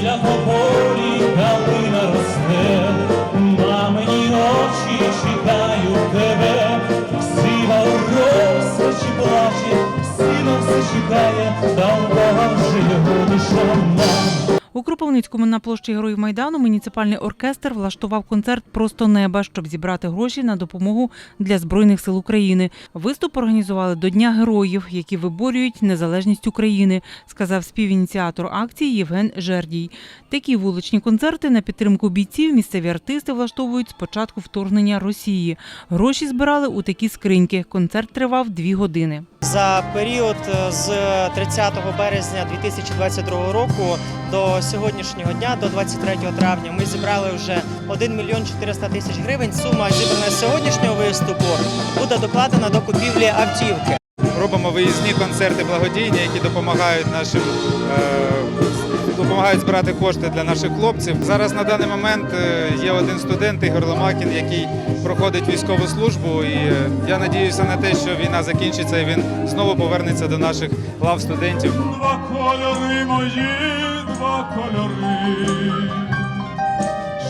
біля тополі калина росте, мамині очі чекають тебе, сива у розпачі плаче, сина все чекає, Кропивницькому на площі Героїв Майдану муніципальний оркестр влаштував концерт Просто неба, щоб зібрати гроші на допомогу для збройних сил України. Виступ організували до Дня героїв, які виборюють незалежність України, сказав співініціатор акції Євген Жердій. Такі вуличні концерти на підтримку бійців місцеві артисти влаштовують з початку вторгнення Росії. Гроші збирали у такі скриньки. Концерт тривав дві години. За період е, з 30 березня 2022 року до сьогоднішнього дня, до 23 травня, ми зібрали вже 1 мільйон 400 тисяч гривень. Сума зібрана з сьогоднішнього виступу буде докладена до купівлі автівки. Робимо виїзні концерти благодійні, які допомагають нашим е, допомагають збирати кошти для наших хлопців. Зараз на даний момент е, є один студент Ігор Ломакін, який проходить військову службу. І е, я надіюся на те, що війна закінчиться і він знову повернеться до наших лав студентів. Два кольори мої, два кольори,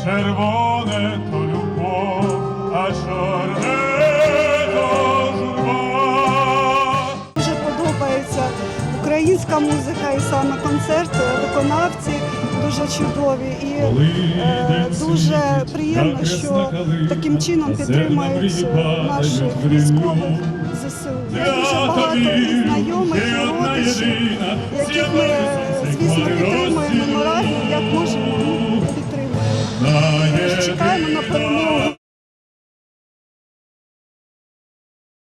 червоне то любов, а чорне українська музика і саме концерт, виконавці дуже чудові. І е, дуже приємно, що таким чином підтримують е, наших військових ЗСУ. Я дуже багато і знайомих, і родичів, яких ми, звісно, підтримуємо.